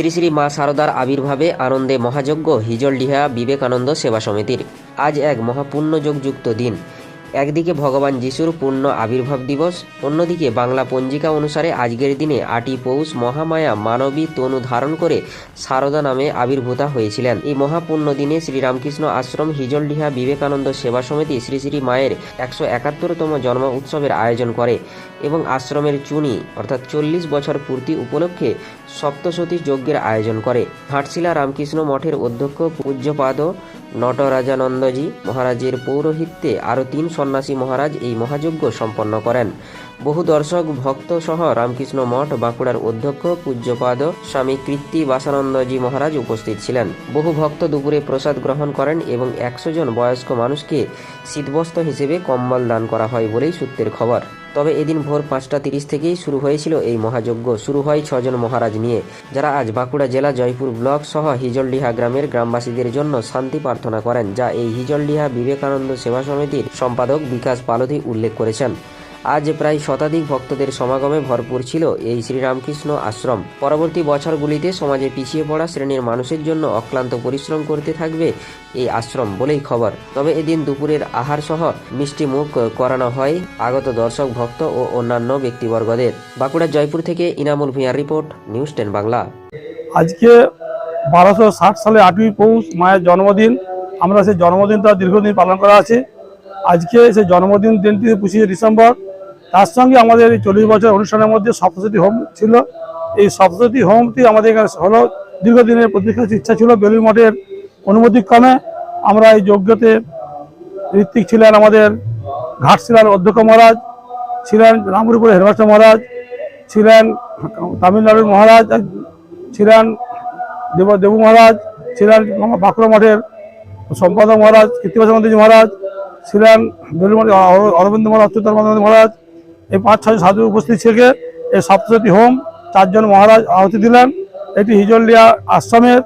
শ্রী শ্রী মা সারদার আবির্ভাবে আনন্দে মহাযজ্ঞ হিজলডিহা বিবেকানন্দ সেবা সমিতির। আজ এক মহাপুণ্যযোগযুক্ত দিন। একদিকে ভগবান যিশুর পূর্ণ আবির্ভাব দিবস, অন্যদিকে বাংলা পঞ্জিকা অনুসারে আজকের দিনে আটি পৌষ মহামায়া মানবী তনু ধারণ করে সারদা নামে আবির্ভূতা হয়েছিলেন। এই মহাপূর্ণ দিনে শ্রীরামকৃষ্ণ আশ্রম হিজলডিহা বিবেকানন্দ সেবা সমিতি শ্রী শ্রী মায়ের একশো একাত্তরতম জন্ম উৎসবের আয়োজন করে। এবং আশ্রমের চুনি, অর্থাৎ চল্লিশ বছর পূর্তি উপলক্ষে সপ্তশতী যজ্ঞের আয়োজন করে। ঘাটশিলা রামকৃষ্ণ মঠের অধ্যক্ষ পূজ্যপাদ নটরাজানন্দজি মহারাজের পৌরোহিত্যে আরও তিন সন্ন্যাসী মহারাজ এই মহাযজ্ঞ সম্পন্ন করেন। বহু দর্শক, ভক্ত সহ রামকৃষ্ণ মঠ বাঁকুড়ার অধ্যক্ষ পূজ্যপাদ স্বামী কৃত্তি বাসানন্দজি মহারাজ উপস্থিত ছিলেন। বহু ভক্ত দুপুরে প্রসাদ গ্রহণ করেন এবং একশো জন বয়স্ক মানুষকে শীতবস্ত্র হিসেবে কম্বল দান করা হয় বলেই সূত্রের খবর। তবে এদিন ভোর পাঁচটা তিরিশ থেকেই শুরু হয়েছিল এই মহাযজ্ঞ। শুরু হয় ছজন মহারাজ নিয়ে, যারা আজ বাঁকুড়া জেলা জয়পুর ব্লক সহ হিজলডিহা গ্রামের গ্রামবাসীদের জন্য শান্তি প্রার্থনা করেন, যা এই হিজলডিহা বিবেকানন্দ সেবা সমিতির সম্পাদক বিকাশ পালধি উল্লেখ করেছেন। আজ প্রায় শতাধিক ভক্তদের সমাগমে ভরপুর ছিল এই শ্রীরামকৃষ্ণ আশ্রম। পরবর্তী বছরগুলিতে সমাজে পিছিয়ে পড়া শ্রেণির মানুষের জন্য অক্লান্ত পরিশ্রম করতে থাকবে এই আশ্রম বলেই খবর। তবে এদিন দুপুরের আহার সহ মিষ্টি মুখ করানো হয় আগত দর্শক, ভক্ত ও অন্যান্য ব্যক্তিবর্গদের। বাঁকুড়া জয়পুর থেকে ইনামুল ভূঁইয়ার রিপোর্ট, নিউজ টেন বাংলা। আজকে বারোশো ষাট সালে আটই পৌষ মায়ের জন্মদিন। আমরা সেই জন্মদিনটা দীর্ঘদিন পালন করা আছে। আজকে সেই জন্মদিন দিনটি পঁচিশে ডিসেম্বর। তার সঙ্গে আমাদের এই চল্লিশ বছর অনুষ্ঠানের মধ্যে সপ্তশতী হোম ছিল। এই সপ্তশতী হোমটি আমাদের এখানে হলো, দীর্ঘদিনের প্রতীক্ষিত ইচ্ছা ছিল বেলুর মঠের অনুমতিক্রমে আমরা এই যজ্ঞতে ঋত্বিক ছিলেন আমাদের ঘাটশিলার অধ্যক্ষ মহারাজ, ছিলেন রামপুরপুরের হেডমাস্টার মহারাজ, ছিলেন তামিলনাড়ুর মহারাজ, ছিলেন দেব, দেবু মহারাজ, ছিলেন বাঁকুড়া মঠের সম্পাদক মহারাজ কীর্তিবাসা মন্ত্রী মহারাজ, ছিলেন অর- অরবিন্দ মহারাজ মন্দির মহারাজ এই পাঁচ ছয় সাধু উপস্থিত থেকে এই সপ্তশতী হোম চারজন মহারাজ আহতি দিলেন। এটি হিজলিয়া আশ্রমের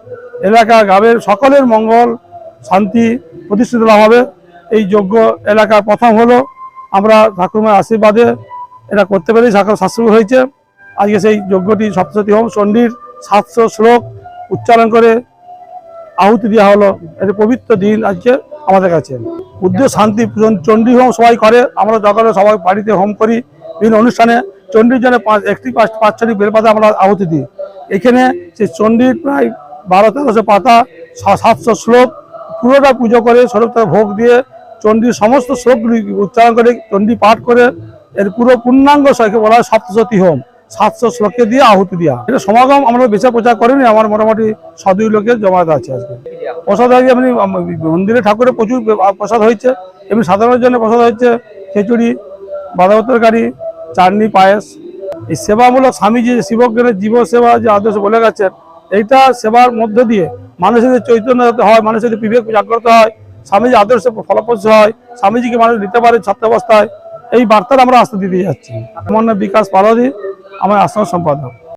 এলাকা গ্রামের সকলের মঙ্গল, শান্তি প্রতিষ্ঠিত হবে। এই যোগ্য এলাকার প্রথম হলো। আমরা ঠাকুরমার আশীর্বাদে এটা করতে পেরে ঠাকুর শাস্ত্র হয়েছে। আজকে সেই যজ্ঞটি সপ্তশতী হোম চণ্ডীর সাতশো শ্লোক উচ্চারণ করে আহুতি দেওয়া হলো। এটা পবিত্র দিন আজকে আমাদের কাছে। উদ্দেশ্য শান্তি চণ্ডী হোম সবাই করে। আমরা জগলে সবাই বাড়িতে হোম করি বিভিন্ন অনুষ্ঠানে চণ্ডীর জন্য পাঁচ, একটি পাঁচ পাঁচ ছটি বেলপাতা আমরা আহুতি দিই। এখানে সেই চণ্ডীর প্রায় বারো, তেরোশো পাতা সাতশো শ্লোক, পুরোটা পুজো করে স্বরূপটা ভোগ দিয়ে চণ্ডীর সমস্ত শ্লোকগুলি উচ্চারণ করে, চণ্ডী পাঠ করে, এর পুরো পূর্ণাঙ্গ সবাইকে বলা হয় সপ্তশতী হোম, সাতশো শ্লোকে দিয়ে আহুতি দেওয়া এটা সমাগম আমরা বেশি প্রচার করিনি, আমার মোটামুটি সদুই লোকের জমায়েত আছে আজকে। প্রসাদ আজকে এমনি মন্দিরে ঠাকুরের প্রচুর প্রসাদ হয়েছে, এমনি সাধারণের জন্য প্রসাদ হয়েছে, খিচুড়ি বাঁধা তরকারি চাটনি পায়েস। এই সেবামূলক স্বামীজি শিবজ্ঞানের জীব সেবা যে আদর্শ বলে গেছেন, এইটা সেবার মধ্য দিয়ে মানুষের চৈতন্য হয়, মানুষের বিবেক জাগ্রত হয়, স্বামীজি আদর্শে ফলপ্রসূ হয়, স্বামীজিকে মানুষ নিতে পারে ছাত্রাবস্থায়, এই বার্তাটা আমরা আস্তে দিতে যাচ্ছি। আমার নাম বিকাশ পালদি আমার আশ্রম সম্পাদক।